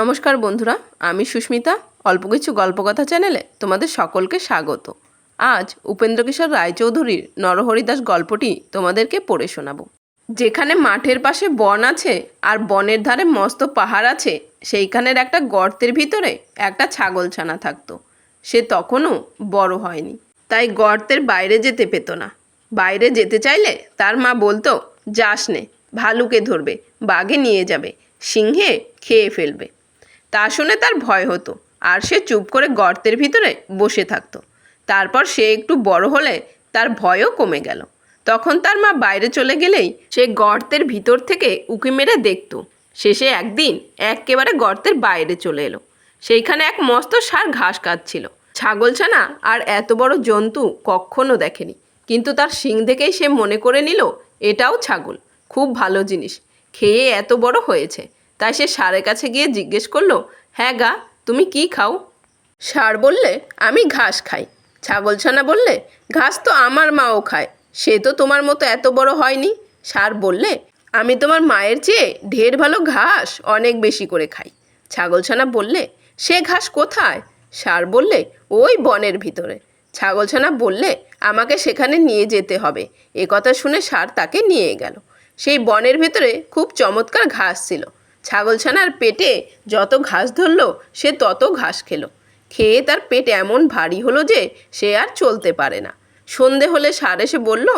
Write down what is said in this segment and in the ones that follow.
নমস্কার বন্ধুরা, আমি সুস্মিতা, অল্প কিছু গল্পকথা চ্যানেলে তোমাদের সকলকে স্বাগত। আজ উপেন্দ্রকিশোর রায়চৌধুরীর নরহরিদাস গল্পটি তোমাদেরকে পড়ে শোনাবো। যেখানে মাঠের পাশে বন আছে আর বনের ধারে মস্ত পাহাড় আছে, সেইখানের একটা গর্তের ভিতরে একটা ছাগলছানা থাকতো। সে তখনও বড় হয়নি। তাই গর্তের বাইরে যেতে পেত না। বাইরে যেতে চাইলে তার মা বলতো, যাস নে, ভালুকে ধরবে, বাঘে নিয়ে যাবে, সিংহে খেয়ে ফেলবে। শুনে তার ভয় হতো, আর সে চুপ করে গর্তের ভিতরে বসে থাকতো। তারপর সে একটু বড় হলে তার ভয়ও কমে গেল। তখন তার মা বাইরে চলে গেলেই সে গর্তের ভিতর থেকে উঁকি মেরে দেখতো। শেষে একদিন একেবারে গর্তের বাইরে চলে এলো। সেইখানে এক মস্ত সার ঘাস কাটছিল। ছাগলছানা আর এত বড় জন্তু কখনো দেখেনি। কিন্তু তার শিং দেখেই সে মনে করে নিল, এটাও ছাগল। খুব ভালো জিনিস। খেয়ে এত বড় হয়েছে। তাই সে ষাঁড়ের কাছে গিয়ে জিজ্ঞেস করল হ্যাঁ গা, তুমি কি খাও? ষাঁড় বললে, আমি ঘাস খাই। ছাগলছানা বললে, ঘাস তো আমার মাও খায়, সে তো তোমার মতো এত বড় হয়নি। ষাঁড় বললে, আমি তোমার মায়ের চেয়ে ঢের ভালো ঘাস অনেক বেশি করে খাই। ছাগলছানা বললে, সে ঘাস কোথায়? ষাঁড় বললে, ওই বনের ভিতরে। ছাগলছানা বললে, আমাকে সেখানে নিয়ে যেতে হবে। এ কথা শুনে ষাঁড় তাকে নিয়ে গেল। সেই বনের ভিতরে খুব চমৎকার ঘাস ছিল। ছাগলছানার পেটে যত ঘাস ধরলো, সে তত ঘাস খেলো। খেয়ে তার পেট এমন ভারী হলো যে সে আর চলতে পারে না। সন্ধে হলে সার এসে বলল,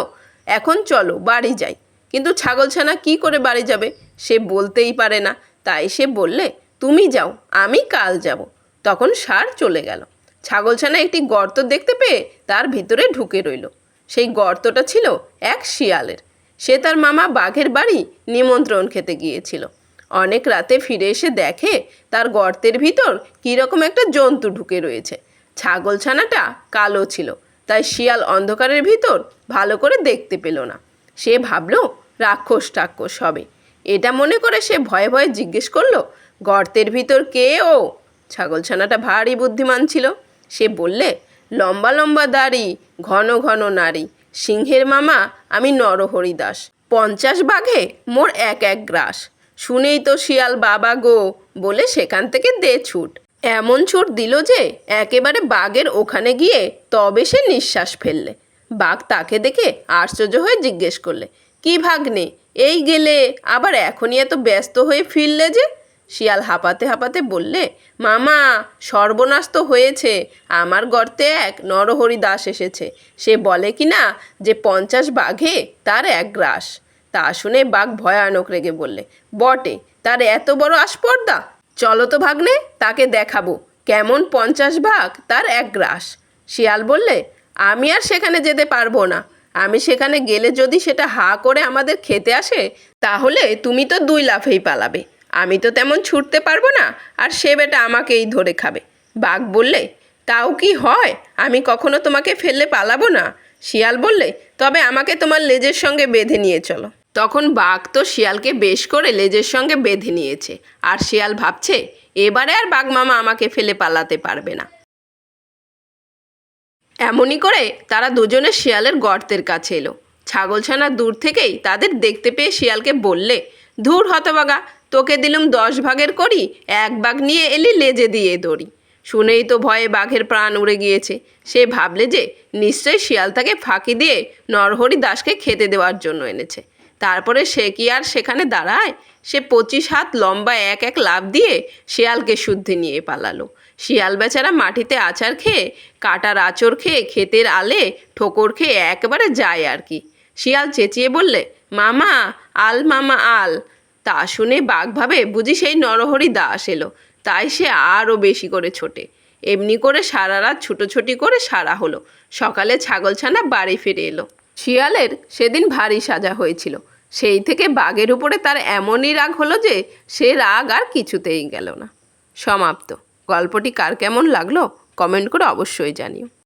এখন চলো, বাড়ি যাই। কিন্তু ছাগলছানা কি করে বাড়ি যাবে? সে বলতেই পারে না। তাই সে বললে, তুমি যাও, আমি কাল যাব। তখন সার চলে গেল। ছাগলছানা একটি গর্ত দেখতে পেয়ে তার ভিতরে ঢুকে রইল। সেই গর্তটা ছিল এক শিয়ালের। সে তার মামা বাঘের বাড়ি নিমন্ত্রণ খেতে গিয়েছিল। অনেক রাতে ফিরে এসে দেখে তার গর্তের ভিতর কীরকম একটা জন্তু ঢুকে রয়েছে। ছাগলছানাটা কালো ছিল, তাই শিয়াল অন্ধকারের ভিতর ভালো করে দেখতে পেল না। সে ভাবলো, রাক্ষস টাক্ষস হবে। এটা মনে করে সে ভয়ে ভয়ে জিজ্ঞেস করল, গর্তের ভিতর কে ও? ছাগলছানাটা ভারী বুদ্ধিমান ছিল। সে বললে, লম্বা লম্বা দাড়ি, ঘন ঘন নারী। সিংহের মামা আমি নরহরি দাস পঞ্চাশ বাঘে মোর এক এক গ্রাস। শুনেই তো শিয়াল, বাবা গো! বলে সেখান থেকে দে ছুট। এমন ছুট দিল যে একেবারে বাঘের ওখানে গিয়ে তবে সে নিঃশ্বাস ফেললে। বাঘ তাকে দেখে আশ্চর্য হয়ে জিজ্ঞেস করলে, কি ভাগ্নে, এই গেলে আবার এখনই এত ব্যস্ত হয়ে ফিরলে যে? শিয়াল হাঁপাতে হাঁপাতে বললে, মামা, সর্বনাশ তো হয়েছে, আমার গর্তে এক নরহরি দাস এসেছে। সে বলে কি না যে পঞ্চাশ বাঘে তার এক গ্রাস। তা শুনে বাঘ ভয়ানক রেগে বললে, বটে, তার এত বড় আস্পর্দা চলো তো ভাগ্নে, তাকে দেখাবো। কেমন পঞ্চাশ ভাগ, তার এক গ্রাস। শিয়াল বললে, আমি আর সেখানে যেতে পারব না। আমি সেখানে গেলে যদি সেটা হা করে আমাদের খেতে আসে, তাহলে তুমি তো দুই লাফেই পালাবে। আমি তো তেমন ছুটতে পারব না, আর সে বেটা আমাকেই ধরে খাবে। বাঘ বললে, তাও কি হয়? আমি কখনো তোমাকে ফেললে পালাবো না? শিয়াল বললে, তবে আমাকে তোমার লেজের সঙ্গে বেঁধে নিয়ে চলো। তখন বাঘ তো শিয়ালকে বেশ করে লেজের সঙ্গে বেঁধে নিয়েছে। আর শিয়াল ভাবছে, এবারে আর বাঘ মামা আমাকে ফেলে পালাতে পারবে না। এমনই করে তারা দুজনে শিয়ালের গর্তের কাছে এলো। ছাগলছানা দূর থেকেই তাদের দেখতে পেয়ে শিয়ালকে বললে, ধুর হতবাগা তোকে দিলুম দশ ভাগের করি এক বাঘ নিয়ে এলি লেজে দিয়ে দড়ি। শুনেই তো ভয়ে বাঘের প্রাণ উড়ে গিয়েছে। সে ভাবলে যে, নিশ্চয়ই শিয়াল তাকে ফাঁকি দিয়ে নরহরি দাসকে খেতে দেওয়ার জন্য এনেছে। তারপরে সে কি আর সেখানে দাঁড়ায়? সে পঁচিশ হাত লম্বা এক এক লাভ দিয়ে শিয়ালকে শুদ্ধে নিয়ে পালালো। শিয়াল বেচারা মাটিতে আচার খেয়ে, কাটার আচর খেয়ে, ক্ষেতের আলে ঠোকর খেয়ে একেবারে যায় আর কি। শিয়াল চেঁচিয়ে বললে, মামা, আল মামা, আল। তা শুনে বাঘ ভাবে, বুঝি সেই নরহরি দাস এলো। তাই সে আরও বেশি করে ছোটে। এমনি করে সারা রাত ছুটোছুটি করে সারা হলো। সকালে ছাগলছানা বাড়ি ফিরে এলো। শিয়ালের সেদিন ভারী সাজা হয়েছিল। সেই থেকে বাঘের উপরে তার এমনই রাগ হলো যে সে রাগ আর কিছুতেই গেল না। সমাপ্ত। গল্পটি কার কেমন লাগল? কমেন্ট করে অবশ্যই জানিও।